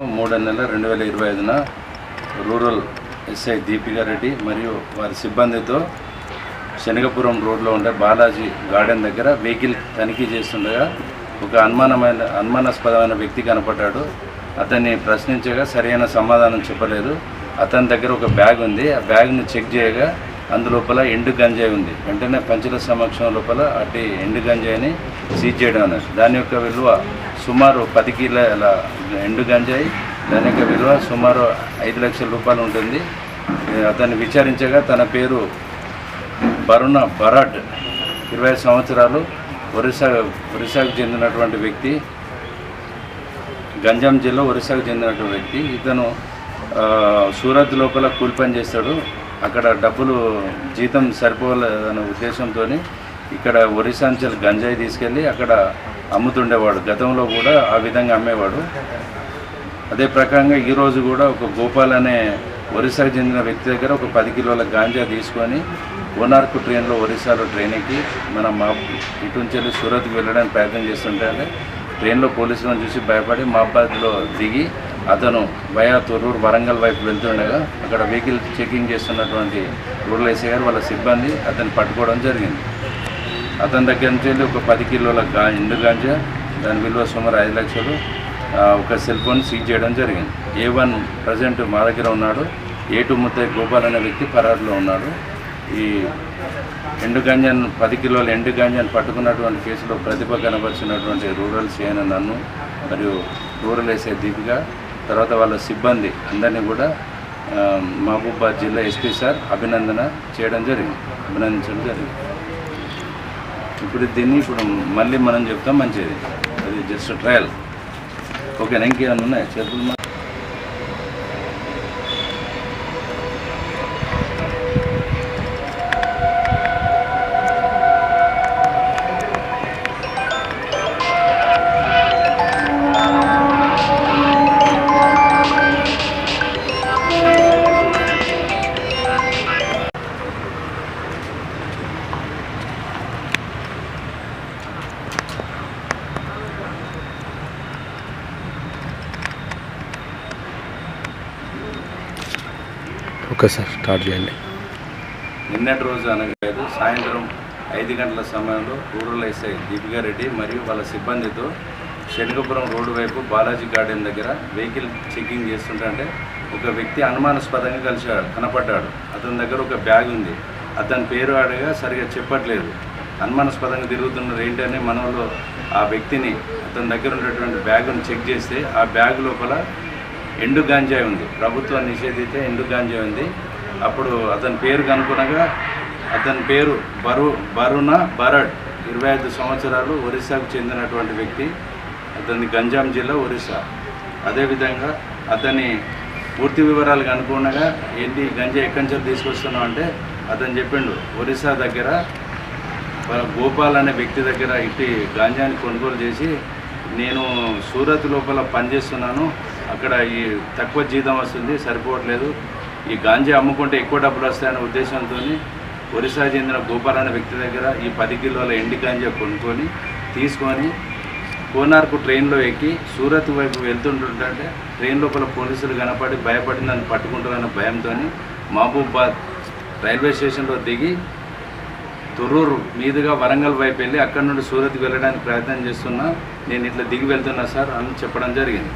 మూడో నెల రెండు వేల ఇరవై ఐదున రూరల్ ఎస్ఐ దీపికా రెడ్డి మరియు వారి సిబ్బందితో శనగపురం రోడ్లో ఉండే బాలాజీ గార్డెన్ దగ్గర వెహికల్ తనిఖీ చేస్తుండగా ఒక అనుమానమైన అనుమానాస్పదమైన వ్యక్తి కనపడ్డాడు. అతన్ని ప్రశ్నించగా సరైన సమాధానం చెప్పలేదు. అతని దగ్గర ఒక బ్యాగ్ ఉంది. ఆ బ్యాగ్ను చెక్ చేయగా అందులోపల ఎండు గంజాయి ఉంది. వెంటనే పంచుల సమక్షం లోపల అటు ఎండు గంజాయిని సీజ్ చేయడం అన్నారు. దాని యొక్క విలువ సుమారు పది కిలోల ఎండు గంజాయి దాని యొక్క విలువ సుమారు ఐదు లక్షల రూపాయలు ఉంటుంది. అతన్ని విచారించగా తన పేరు బరుణ బరాట్ ఇరవై సంవత్సరాలు ఒరిస్సా ఒరిస్సాకు చెందినటువంటి వ్యక్తి. గంజాం జిల్లా ఒరిస్సాకు చెందినటువంటి వ్యక్తి. ఇతను సూరత్ లోపల కూలి పని చేస్తాడు. అక్కడ డబ్బులు జీతం సరిపోలేదనే ఉద్దేశంతో ఇక్కడ ఒరిస్సా నుంచి గంజాయి తీసుకెళ్ళి అక్కడ అమ్ముతుండేవాడు. గతంలో కూడా ఆ విధంగా అమ్మేవాడు. అదే ప్రకారంగా ఈరోజు కూడా ఒక గోపాల్ అనే ఒరిస్సాకు చెందిన వ్యక్తి దగ్గర ఒక పది కిలోల గాంజా తీసుకొని ఓనార్కు ట్రైన్లో ఒరిస్సాలో ట్రైన్ ఎక్కి మన మా ఇటు నుంచి వెళ్ళి సూరత్కి వెళ్ళడానికి ప్రయత్నం చేస్తుంటే ట్రైన్లో పోలీసులను చూసి భయపడి మాబాద్లో దిగి అతను వయా తొర్రూరు వరంగల్ వైపు వెళ్తుండగా అక్కడ వెహికల్ చెకింగ్ చేస్తున్నటువంటి రూరల్ ఎస్ఐ గారు వాళ్ళ సిబ్బంది అతను పట్టుకోవడం జరిగింది. అతని దగ్గర నుంచి వెళ్ళి ఒక పది కిలోల గా ఎండు గాంజా దాని విలువ సుమారు ఐదు లక్షలు ఒక సెల్ ఫోన్ సీజ్ చేయడం జరిగింది. ఏ వన్ ప్రజెంట్ మా దగ్గర ఉన్నాడు. ఏ టూ ముత్తయ్య గోపాల్ అనే వ్యక్తి పరారులో ఉన్నాడు. ఈ ఎండు గంజాన్ పది కిలోల ఎండు గంజాన్ పట్టుకున్నటువంటి కేసులో ప్రతిభ కనబరిచినటువంటి రూరల్ సీఎన్ నన్ను మరియు రూరల్ ఎస్ఐ దీపిక తర్వాత వాళ్ళ సిబ్బంది అందరినీ కూడా మహబూబాద్ జిల్లా ఎస్పీ సార్ అభినందన చేయడం జరిగింది. అభినందించడం జరిగింది. ఇప్పుడు దీన్ని ఇప్పుడు మళ్ళీ మనం చెప్తాం మంచిది. అది జస్ట్ ట్రయల్ ఓకేనా ఇంకేమన్నా ఉన్నాయి? చేతులు ఓకే సార్ స్టార్ట్ చేయండి. నిన్నటి రోజు అనగలేదు సాయంత్రం ఐదు గంటల సమయంలో రూరల్ ఎస్ఐ దీపికా రెడ్డి మరియు వాళ్ళ సిబ్బందితో శనగపురం రోడ్డు వైపు బాలాజీ గార్డెన్ దగ్గర వెహికల్ చెకింగ్ చేస్తుంటే ఒక వ్యక్తి అనుమానాస్పదంగా కలిశాడు కనపడ్డాడు. అతని దగ్గర ఒక బ్యాగ్ ఉంది. అతని పేరు అడగా సరిగా చెప్పట్లేదు. అనుమానాస్పదంగా తిరుగుతున్నారు ఏంటని మనలో ఆ వ్యక్తిని అతని దగ్గర ఉన్నటువంటి బ్యాగును చెక్ చేస్తే ఆ బ్యాగ్ లోపల ఎండు గాంజాయి ఉంది. ప్రభుత్వం నిషేధితే ఎండు గాంజాయి ఉంది. అప్పుడు అతని పేరుకు అనుగుణంగా అతని పేరు బరు బరుణ బరడ్. ఇరవై ఐదు సంవత్సరాలు ఒరిస్సాకు చెందినటువంటి వ్యక్తి. అతని గంజాం జిల్లా ఒరిస్సా. అదేవిధంగా అతని పూర్తి వివరాలకు అనుగుణంగా ఏంటి గంజా ఎక్కడి నుంచి తీసుకొస్తున్నావు అంటే అతను చెప్పిండు ఒరిస్సా దగ్గర గోపాల్ అనే వ్యక్తి దగ్గర ఇట్టి గాంజాని కొనుగోలు చేసి నేను సూరత్ లోపల పనిచేస్తున్నాను. అక్కడ ఈ తక్కువ జీతం వస్తుంది సరిపోవట్లేదు. ఈ గాంజా అమ్ముకుంటే ఎక్కువ డబ్బులు వస్తాయనే ఉద్దేశంతో ఒరిస్సా చెందిన గోపాల్ అనే వ్యక్తి దగ్గర ఈ పది కిలోల ఎండి గాంజా కొనుక్కొని తీసుకొని కోనార్కు ట్రైన్లో ఎక్కి సూరత్ వైపు వెళ్తుంటుంటే ట్రైన్ లోపల పోలీసులు కనపడి భయపడి నన్ను పట్టుకుంటారన్న భయంతో మహబూబాద్ రైల్వే స్టేషన్లో దిగి తొర్రూరు మీదుగా వరంగల్ వైపు వెళ్ళి అక్కడ నుండి సూరత్కి వెళ్ళడానికి ప్రయత్నం చేస్తున్నా. నేను ఇట్లా దిగి వెళ్తున్నా సార్ అని చెప్పడం జరిగింది.